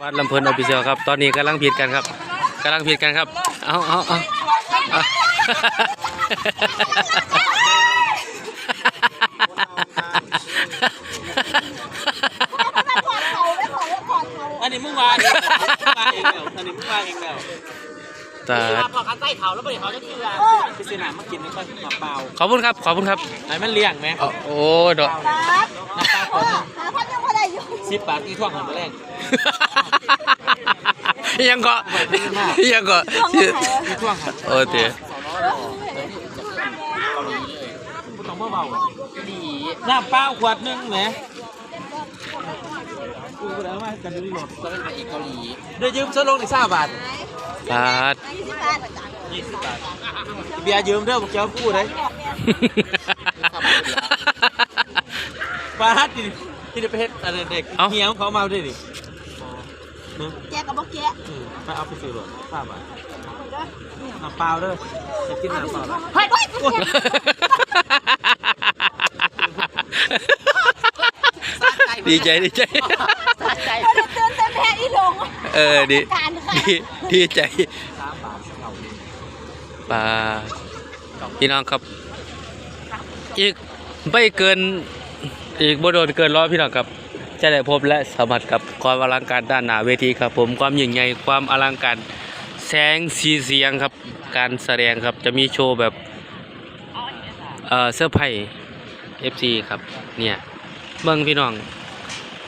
บ้านลำเพลินออฟฟิเชียลครับ ตอนนี้กำลังผิดกันครับกำลังผิดกันครับ เอาเอาเอาอันนี้มึงมางมาเองแล้วอันนี้มึงมาเองแล้วตาพอกันใต้เถาแล้วไปเขาจะคือไปซื้อหนังมากินแล้วก็มาเปล่าขอบคุณครับ ขอบคุณครับไอ้มันเลี้ยงไหมโอ้ดอกน้ำตาคนหดอยู่สิบบาทที่ท่วงของแรง ยังก็ยังก็ที่ท่วงครับโอ้เต๋กูต้องเบาๆดีน้ำเปล่าขวดนึงไหมกูก็ได้มากันดูดีหมดก็เป็นไปอีกเกาหลีเดี๋ยวยืมเสื้อลงในซ่าบาทบาดยี่สิบบาทยี่สิบบาทเบียร์ยืมเด้อผมจะเอาพูดเลยบาทที่ที่ได้ไปเฮ็ดอะไรเด็กเหี้ยเขามาด้วยดิ แกกับบ่แกอืมไปเอาไปซื้อรถทราบอะน้ำเปล่าเด้อจะกินน้ำเปล่าแล้วเฮ้ยเฮ้ยดีใจดีใจเขาได้ตื่นเต้นแพ้อีลงเออดีการค่ะดีดีใจปลาพี่น้องครับ อีกไม่เกินอีกบ่โดนเกินร้อยพี่น้องครับ จะได้พบและสัมผัสกับความอลังการด้านหน้าเวทีครับ ผมความยิ่งใหญ่ความอลังการแสงสีเสียงครับ การแสดงครับจะมีโชว์แบบเอ่อเสื้อร์ไผ่ FC ครับเนี่ยเบิ่งพี่น้อง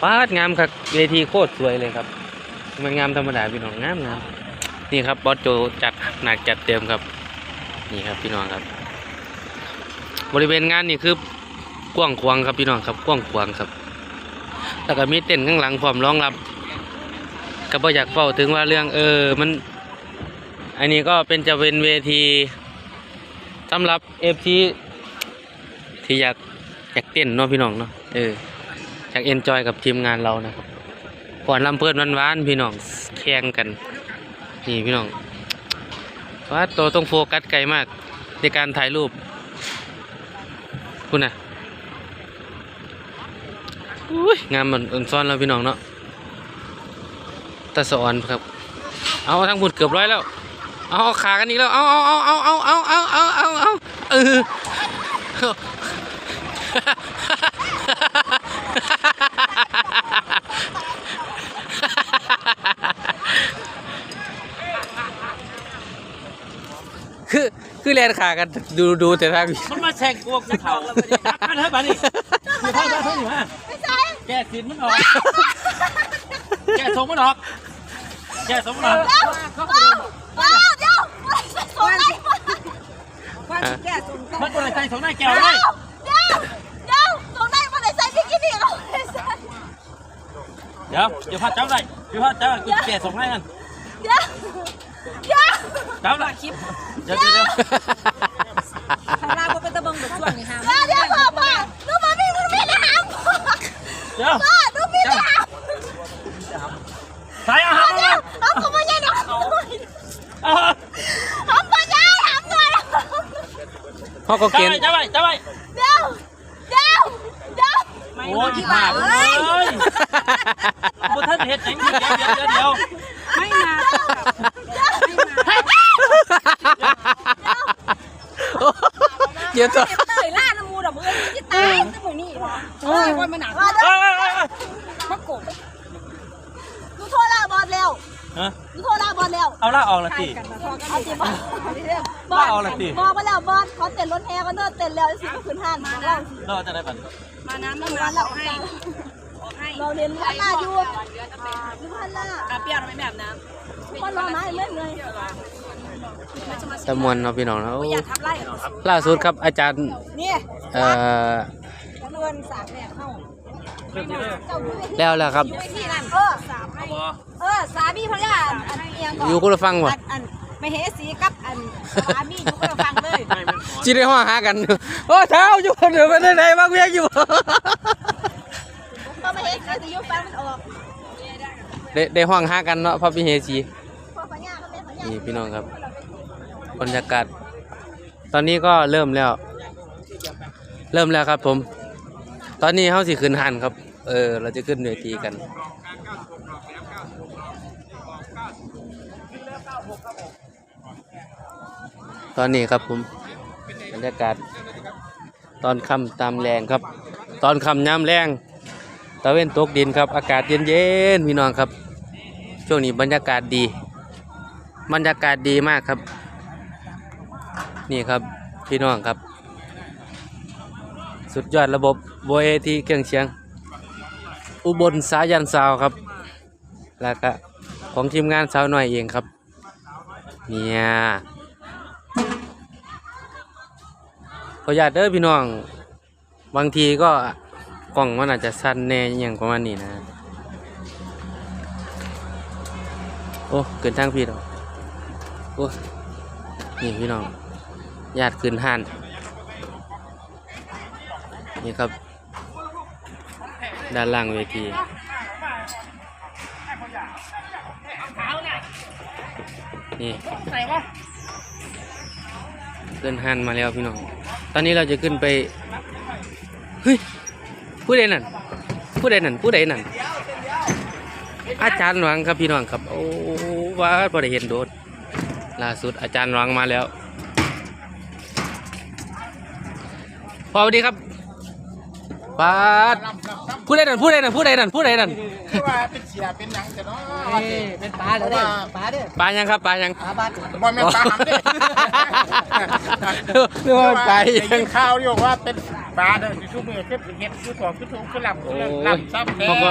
ปาดงามครับเวทีโคตรสวยเลยครับมันงามธรรมดาพี่น้องงามงามนี่ครับบอสโจจัดหนักจัดเต็มครับ นี่ครับพี่น้องครับ บริเวณงานนี่คือกว้างขวางครับพี่น้องครับกว้างขวางครับ แล้วก็มีเต้นข้างหลังพร้อมรองรับก็บ่อยากเฝ้าถึงว่าเรื่องเออมัน อันนี้ก็เป็นจะเป็นเวทีสำหรับเอฟซีที่อยากอยากเต้นเนาะพี่น้องเนาะเอออยากเอนจอยกับทีมงานเรานะครับก่อนลำเพื่อนวันวานพี่น้องแข่งกัน นี่พี่น้องว่าตัวต้องโฟกัสไกลมากในการถ่ายรูปคุณน่ะ อุ้ยงามเหมือนอนซ้อนแล้วพี่น้องเนาะตาสออนครับ เอาทั้งหมดเกือบร้อยแล้ว เอาขากันอีกแล้ว เอาเอาเอาเอาเอาเอาเอาเอาเอาเออ คือคือแลนขากันดูดูแต่ทางมันมาแช่งกวกจะเข่ามันเฮ้ยบ้านี่อยู่ข้างบ้านเฮ้ยอยู่ฮะไม่ใช่แกสินมันออกแกทรงมันออกแกทรงมันออกเดี๋ยวเดี๋ยวสอนอะไรมามันตัวไหนใจทรงหน้าแก้วเดี๋เลยยวเดี๋ยวเดี๋ยวสอนอะไรมาไหนใส่บิกินี่เราไม่ใส่เดี๋ยวเดี๋ยวพาเจ้าได้เดี๋ยวพาเจ้ากูแกทรงให้มันเดี๋ยวเดี๋ยวเจ้าได้คลิปเดี๋ยวเดี๋ยวเดี๋ยวข้างล่างก็เป็นตะเบิงแบบช่วงนี้ฮะเดี๋ยวพ่อพ่อดูมาพี่ดูพี่นะหามเดี๋ยวพ่อดูพี่นะหามใส่อาหารเดี๋ยวเอาเข้ามาเนี่ยนะอาหารหามมาได้หามหน่อยพ่อก็เจ้าเกณไปฑ์เจ้าไปเจ้าไปเดี๋ยวเดี๋ยวเดี๋ยวโอ้ยที่ผ่าเลยพวกท่านเห็ดอย่างนี้เดี๋ยวเดี๋ยวเดี๋ยว ไม่มา เดี๋ยวตัวเตยล่าน้ำมูดอกมือที่ตายตั้งหมูนี่โอ้ยคนมันหนักมาเดี๋ยวเอ้ยเอ้ยเอ้ยมะกบดูโทรลาบอลเร็วฮะดูโทรลาบอลเร็วเอาล่าออกละสิกันมาพอกันเอาสิบอลบอว่าลเอาละสิบอลมาแล้วบอลเขาเต้นรถแห่กันเนอะเต้นแล้วสิก็ขึ้นห้านมาแล้วเราจะได้ปันมาน้ำมาน้ำแล้วน้ำให้ให้เราเรียนพันลาอยู่ดูพันลาอาเปียกไม่แบบน้ พันรอมาเรื่อยเลยตะมวนเนาะพี่น้องเนาะโอ้ำอย่าทับไล่ล่าสุดครับอาจารย์นี่เอ่อเงินสามแหลกเข้าเรื่องนี้เลยเจ้าดูไปที่แล้วแล้วครับไปที่นั่นเออสามให้บอเออสามีภรรยาอันเอียงก่อนอยู่คนละฟังวะอันไม่เฮสีกับอันสามีอยู่คนละฟังเลยไม่เป็นขอจีได้ห้องหากันโอ้เท้าอยู่เดี๋ยวมันไหนบ้างเวียอยู่พอมาเห็นเขาจะยุบแฟนมันออกได้ได้ห้องหากันเนาะพระพิเฮสี นี่พี่น้องครับบรรยากาศตอนนี้ก็เริ่มแล้ว เริ่มแล้วครับผม ตอนนี้เฮาสิขึ้นหันครับ เออ เราจะขึ้นเวทีกันตอนนี้ครับผมบรรยากาศ ตอนค่ำตามแรงครับ ตอนค่ำย้ำแรงตะเว้นตกดินครับ อากาศเย็นๆพี่น้องครับ ช่วงนี้บรรยากาศดี บรรยากาศดีมากครับ นี่ครับพี่น้องครับ สุดยอดระบบโบเอทีเครื่องเสียง อุบลสายันซาวครับ แล้วก็ของทีมงานสาวหน่อยเองครับ เนี่ยขออนุญาตเด้อพี่น้อง บางทีก็กล่องมันอาจจะสั้นแน่อย่างประมาณนี้นะ โอ้ เกินทางพี่ดอกโอ้นี่พี่น้องญาติขึ้นห้าน นี่ครับ ด้านล่างเวทีนี่ขึ้นห้านมาแล้วพี่น้อง ตอนนี้เราจะขึ้นไป เฮ้ย ผู้ใดนั่น ผู้ใดนั่น ผู้ใดนั่น อาจารย์หวังครับพี่น้องครับ โอ้ว่าพอได้เห็นโดด ล่าสุดอาจารย์หวังมาแล้วพอสวัสดีครับปาดผู้ใดนั่นผู้ใดนั่นผู้ใดนั่นผู้ใดนั่นคือว่าเป็นเสียเป็นหยังจะเนาะเป็นปลาเลยเด้อปลาเด้อปลายังครับปลายังปลาบ้านบ่แม่นปลาหำเด้นึกว่าปลาได้ยัยิงนข่าวอยู่ว่าเป็นปลาเด้อทุกมือขึ้นเฮ็ดคือตัวคือถูกคือลำคือลำซ้ำแท้เขาก็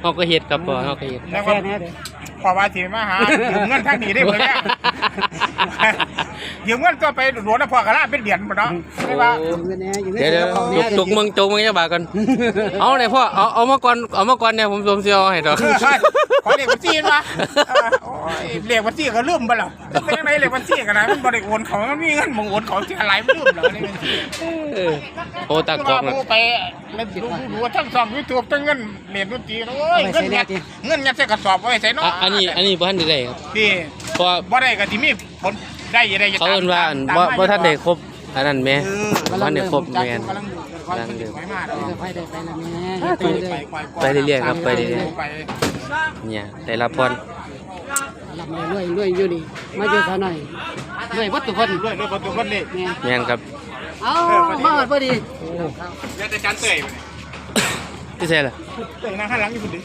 เขาก็เห็ดครับพ่อเขาก็เห็ดแล้วแค่ก็นี้เด้อพอว่าสิมาหายืมเงินทางนี้ได้เพิ่นแล้ว ยืมเงินก็ไปหลวงนะพ่อกะลาเป็นเหรียญบ่เนาะไม่ว่าอยู่เงินแน่อยู่เงินเดี๋ยวเดี๋ยวของจุเนี่ยกจุกมึงจุกมึงจะบากัน เอาไหนพ่อเอาเอามาก่อนเอามาก่อนเนี่ยผมผมจะเอาให้ดอกเออใช่ขอเรียกบัญชีมาเออโอ้ยเรียกบัญชีก็ลืมบ่ล่ะเป็นจังไดเรียกบัญชีกันนะมันบ่ได้โอนเขามันมีเงินบ่โอนเขาสิอะไรไม่ลืมเหรอเรียกบัญชีเออโอ้ตากล้ว่าองน่ะผู้ไปเล่นดูดูว่าทั้งสองยูทูบทั้งเงินเรียนดนตรีโอ้ยเงินยัดเงินยัดใส่กระสอบไว้ใส่เนาะอะอันนี้อันนี้บ้านได้ครับที่เพราะว่าบ่ได้ก็สิมีผล ได้ได้เขาเอิ้นว่าอันบ่บ่ท่านได้ครบอันนั้นแหม่บ่ท่านได้ครบแม่แม่นกำลังดูกำลังดูไปมาเนาะไปได้ไปแล้วแม่ไปไปไปเลยไปเรื่อยๆครับไปเรื่อย ไปเนี่ยได้รับพรลำเลยรวยรวยอยู่นี่มาเจอเขาหน่อยรวยวัดทุกคนด้วยด้วยประตูคนนี้แม่แม่นครับเอามาหมดพอดีแล้วแต่จานเตยที่ใช่ล่ะเตยนั่งข้างหลังอยู่คนเดียว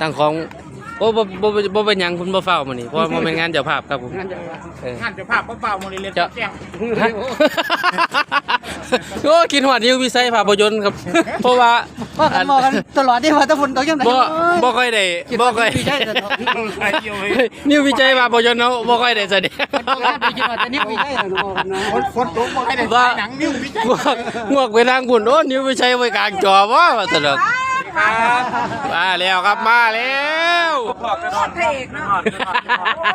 ตั้งของ โอ้บ่บ่บ่บ่เป็นหยังคุณบ่เฝ้ามื้อนี้เพราะว่าบ่เป็นงานเจ้าภาพครับผมงั้นเดี๋ยวว่าเอองานเจ้าภาพเปล่าๆโมเดลเล่นแจ้งฮะโอ้กินหอดนิววิสัยภาพยนตร์ครับ เพราะว่าว่ากันมอกันตลอดที่ว่าแตะฝนตกยังไงบ่บ่ค่อยได้บ่ค่อยพี่ใช่แต่ไอ้เดียวเลยนิววิจัยภาพยนตร์เนาะบ่ค่อยได้แสดงพี่คิดว่าจะนี่พี่ใช่แต่บอกกันนะฝนตกบ่ให้ได้ถ่ายหนังนิ้ววิจัยงวกงวกไปทางบุญโอ้นิววิชัยไว้กลางจอว่าว่าสนุก ครับมาแล้วครับมาแล้วบอกกันนอนเพลงเนาะบอก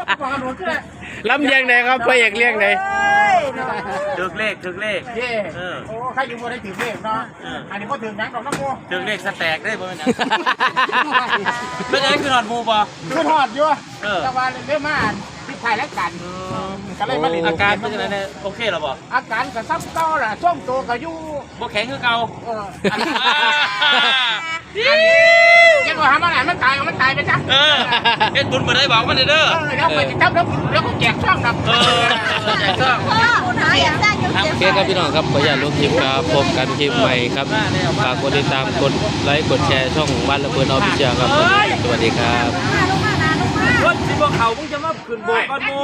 กันนอนคือลำเลียงไหนครับพระเอกเลียงไหนถึกเลขถึกเลขเย่โอ้ใครอยู่บ่ได้ถือเลขเนาะอันนี้บ่ถือหนังดอกน้ำโมถึกเลขสแต็กได้บ่แม่นหยังเป็นไงคือนอนหมูบ่คือทอดอยู่เออแต่ว่าเรื่องมา ที่ถ่ายแล้วกันก็เลยมาเล่นอาการเป็นจังไดเนี่ยโอเคแล้วบ่อาการก็ซ้ำเก่าล่ะช่วงตัวก็อยู่บ่แข็งคือเก่าเอออันนี้ยังว่าหามาไหนมันตายเอามันตายไปจ้ะเออเฮ็ดบุญบ่ได้บอกมันเด้อเออแล้วไปจับแล้วแล้วก็แจกช่องครับเออแจกช่องพ่อคุณหาอยากได้ยังโอเจ็บเคครับพี่น้องครับขออย่าตลบคลิปครับพบกันคลิปใหม่ครับฝากกดติดตามกดไลค์กดแชร์ช่องบ้านระเบิดออฟฟิเชียลครับ สวัสดีครับ พวกเขานาลงมารถสิบ่เขามึงจะมาขึ้นโบกก่อนโม่